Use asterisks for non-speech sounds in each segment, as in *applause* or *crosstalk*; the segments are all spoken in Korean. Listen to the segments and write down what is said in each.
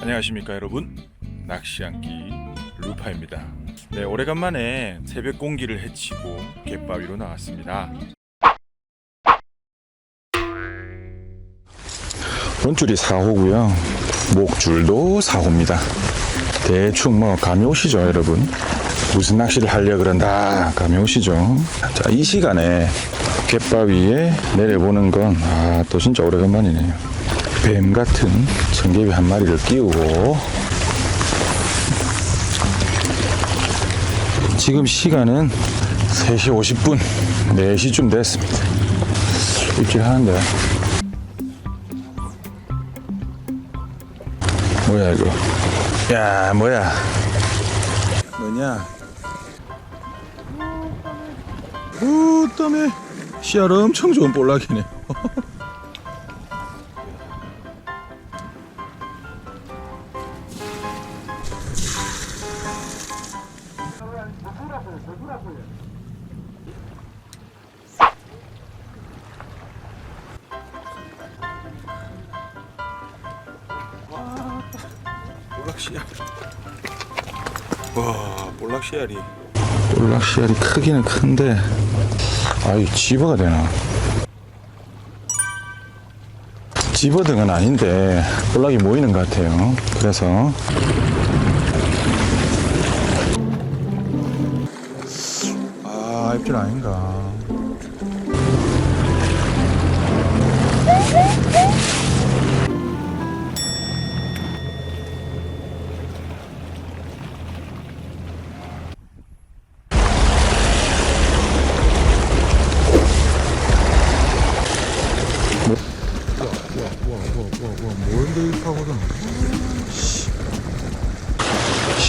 안녕하십니까 여러분. 낚시한끼 루파입니다. 네 오래간만에 새벽 공기를 헤치고 갯바위로 나왔습니다. 원줄이 4호고요. 목줄도 4호입니다. 대충 뭐 감이 오시죠 여러분? 무슨 낚시를 하려 그런다. 감이 오시죠? 자 이 시간에 갯바위에 내려보는 건아또 진짜 오래간만이네요 뱀 같은 청개비 한 마리를 끼우고 지금 시간은 3시 50분 4시쯤 됐습니다. 입질하는데. 뭐야 이거? 야 뭐야? 뭐냐? 오 땀에 씨알 엄청 좋은 볼락이네 *laughs* 볼락 씨알 와 볼락 씨알이 볼락 씨알이 크기는 큰데 아이 집어가 되나? 집어등은 아닌데 볼락이 모이는 것 같아요. 그래서 아 입질 아닌가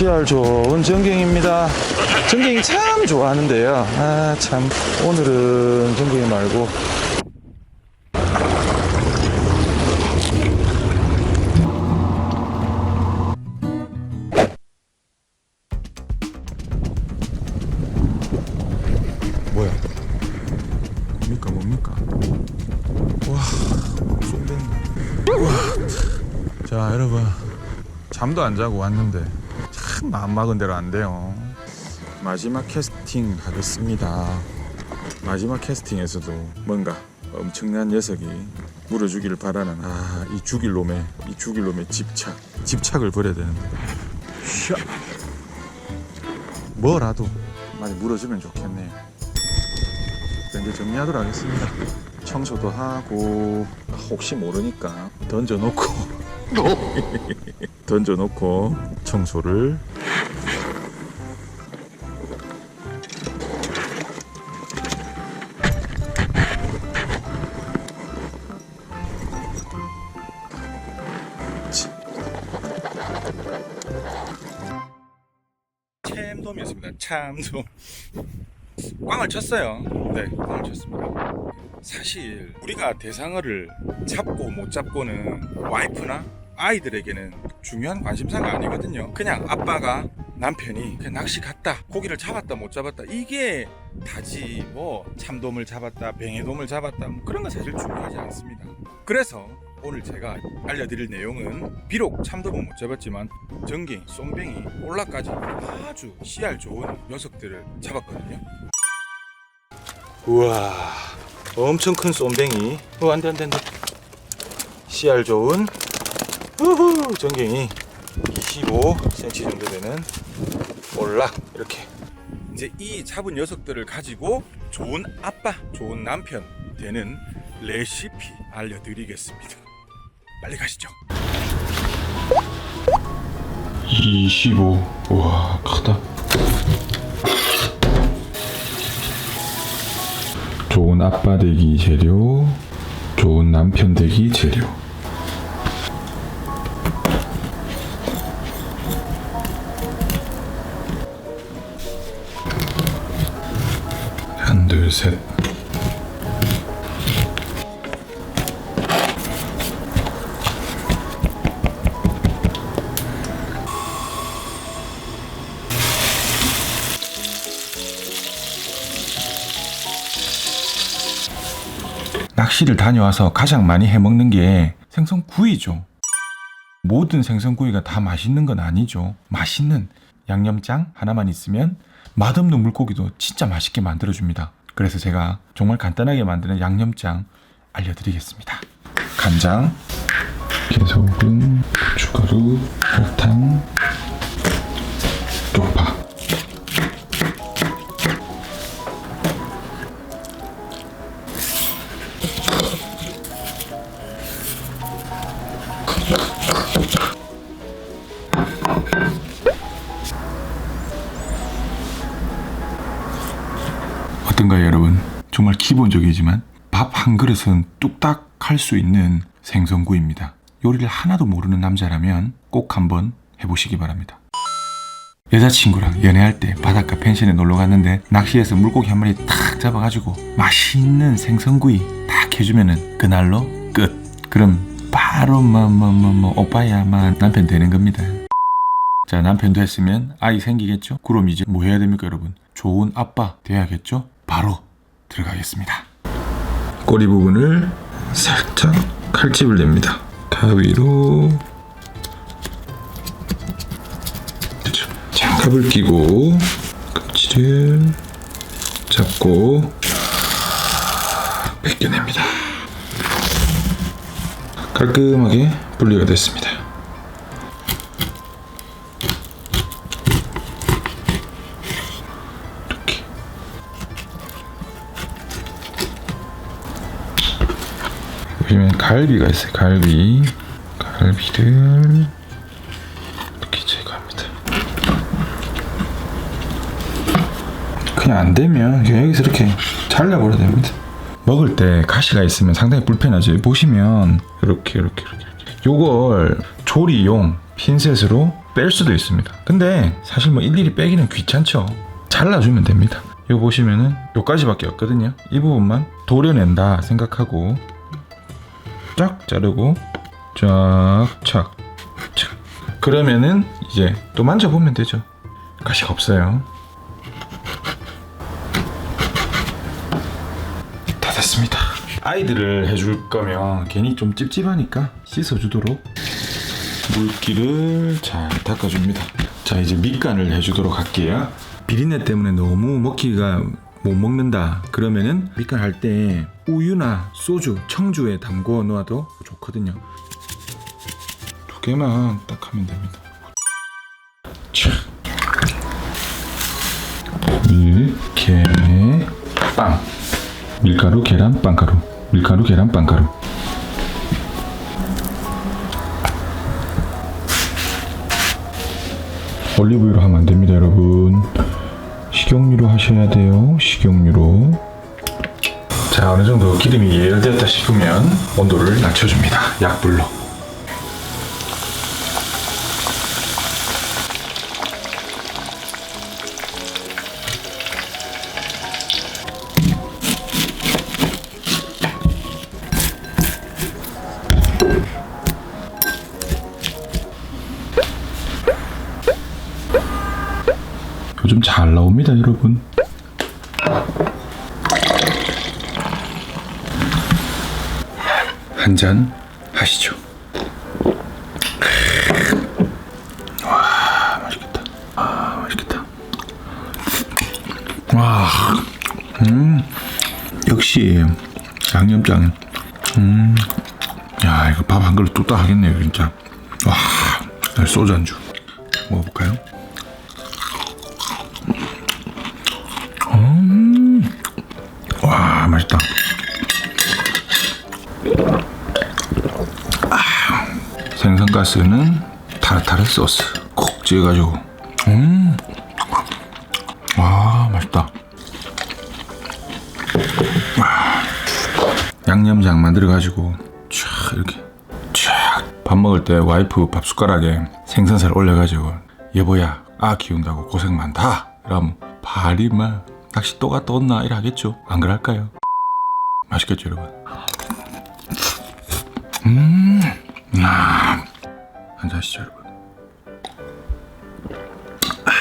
씨알 좋은 전갱입니다. 전갱이 참 좋아하는데요. 아, 참. 오늘은 전갱이 말고. 뭐야? 뭡니까, 뭡니까? 와, 쏜댄다. 와. 자, 여러분. 잠도 안 자고 왔는데 참 마음 막은 대로 안 돼요. 마지막 캐스팅 하겠습니다. 마지막 캐스팅에서도 뭔가 엄청난 녀석이 물어주기를 바라는 아 이 죽일 놈의 이 죽일 놈의 집착 집착을 버려야 되는데 샤 뭐라도 많이 물어주면 좋겠네요. 이제 정리하도록 하겠습니다. 청소도 하고 혹시 모르니까 던져놓고 *laughs* 던져놓고 청소를. 참돔이었습니다. 참돔. 꽝을 쳤어요. 네 꽝을 쳤습니다. 사실 우리가 대상어를 잡고 못 잡고는 와이프나 아이들에게는 중요한 관심사가 아니거든요. 그냥 아빠가 남편이 그냥 낚시 갔다 고기를 잡았다 못 잡았다 이게 다지 뭐 참돔을 잡았다 뱅에돔을 잡았다 뭐 그런 건 사실 중요하지 않습니다. 그래서 오늘 제가 알려드릴 내용은 비록 참돔은 못 잡았지만 전갱이, 쏨뱅이, 올라까지 아주 씨알 좋은 녀석들을 잡았거든요. 우와 엄청 큰 쏨뱅이 어 안돼 안돼 안돼 씨알 좋은 우후 전갱이 25cm 정도 되는 올락 이렇게. 이제 이 잡은 녀석들을 가지고 좋은 아빠 좋은 남편 되는 레시피 알려드리겠습니다. 빨리 가시죠. 25 우와 크다. 좋은 아빠 되기 재료 좋은 남편 되기 재료 둘 셋 낚시를 다녀와서 가장 많이 해먹는 게 생선 구이죠. 모든 생선구이가 다 맛있는 건 아니죠. 맛있는 양념장 하나만 있으면 맛없는 물고기도 진짜 맛있게 만들어줍니다. 그래서 제가 정말 간단하게 만드는 양념장 알려드리겠습니다. 간장, 깨소금, 고춧가루, 설탕, 쪽파. 어떤가요, 여러분? 정말 기본적이지만 밥 한 그릇은 뚝딱 할 수 있는 생선구이입니다. 요리를 하나도 모르는 남자라면 꼭 한번 해보시기 바랍니다. 여자친구랑 연애할 때 바닷가 펜션에 놀러 갔는데 낚시해서 물고기 한 마리 탁 잡아가지고 맛있는 생선구이 딱 해주면은 그날로 끝. 그럼 바로 뭐뭐뭐뭐 오빠야만 남편 되는 겁니다. 자 남편 됐으면 아이 생기겠죠? 그럼 이제 뭐 해야 됩니까 여러분? 좋은 아빠 돼야겠죠? 바로 들어가겠습니다. 꼬리 부분을 살짝 칼집을 냅니다. 가위로 그렇죠. 장갑을 끼고 껍질을 잡고 벗겨냅니다. 깔끔하게 분리가 됐습니다. 보시면 갈비가 있어요. 갈비, 갈비를 이렇게 제거합니다. 그냥 안 되면 그냥 여기서 이렇게 잘라버려야 됩니다. 먹을 때 가시가 있으면 상당히 불편하죠. 보시면 이렇게 이렇게 이렇게. 요걸 조리용 핀셋으로 뺄 수도 있습니다. 근데 사실 뭐 일일이 빼기는 귀찮죠. 잘라주면 됩니다. 이거 보시면은 요까지밖에 없거든요. 이 부분만 도려낸다 생각하고 쫙 자르고 쫙착 착. 그러면은 이제 또 만져보면 되죠. 가시가 없어요. 다 됐습니다. 아이들을 해줄 거면 괜히 좀 찝찝하니까 씻어주도록 물기를 잘 닦아줍니다. 자 이제 밑간을 해주도록 할게요. 비린내 때문에 너무 먹기가 못 먹는다 그러면은 밑간 할 때 우유나 소주, 청주에 담궈 놓아도 좋거든요. 두 개만 딱 하면 됩니다. 개, 빵. 밀가루, 계란, 빵가루. 밀가루, 계란, 빵가루. 올리브유로 하면 안 됩니다, 여러분. 식용유로 하셔야 돼요. 식용유로. 자, 어느 정도 기름이 예열되었다 싶으면 온도를 낮춰줍니다. 약불로. 잘 나옵니다, 여러분. 한 잔 하시죠. 와, 맛있겠다. 아, 맛있겠다. 와, 음, 역시 양념장. 음, 야, 이거 밥 한 그릇 뚝딱 하겠네요, 진짜. 와, 소주 안주. 먹어볼까요? 와 맛있다. 아, 생선가스는 타르타르 소스 콕 찍어가지고 음, 와 맛있다. 와, 양념장 만들어가지고 촥 이렇게 촥 밥 먹을 때 와이프 밥 숟가락에 생선살 올려가지고 여보야 아 키운다고 고생 많다. 그럼 발이 막 낚시 또 갔다 온나 이래 하겠죠. 안 그럴까요? 맛있겠죠, 여러분. 음, 아, 한잔 하시죠, 여러분. 아,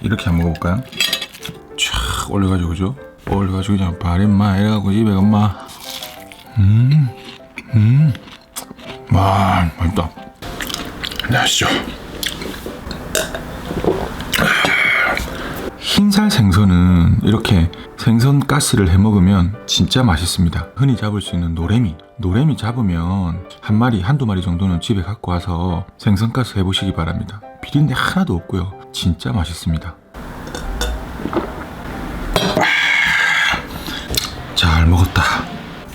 이렇게 한번 먹어볼까요? 촥 올려가지고 그죠? 올려가지고 그냥 발이 막 이래가지고 입에 엄마. 음, 음, 와 맛있다. 네 하시죠. 흰살 생선은 이렇게 생선 가스를 해 먹으면 진짜 맛있습니다. 흔히 잡을 수 있는 노래미. 노래미 잡으면 한 마리, 한두 마리 정도는 집에 갖고 와서 생선 가스 해 보시기 바랍니다. 비린내 하나도 없고요. 진짜 맛있습니다. 잘 먹었다.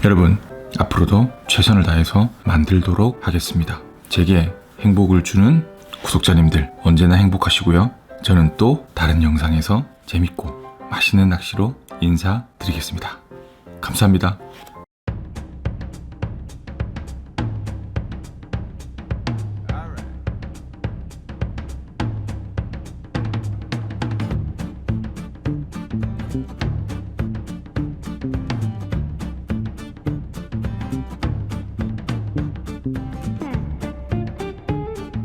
여러분, 앞으로도 최선을 다해서 만들도록 하겠습니다. 제게 행복을 주는 구독자님들 언제나 행복하시고요. 저는 또 다른 영상에서 재밌고 맛있는 낚시로 인사드리겠습니다. 감사합니다.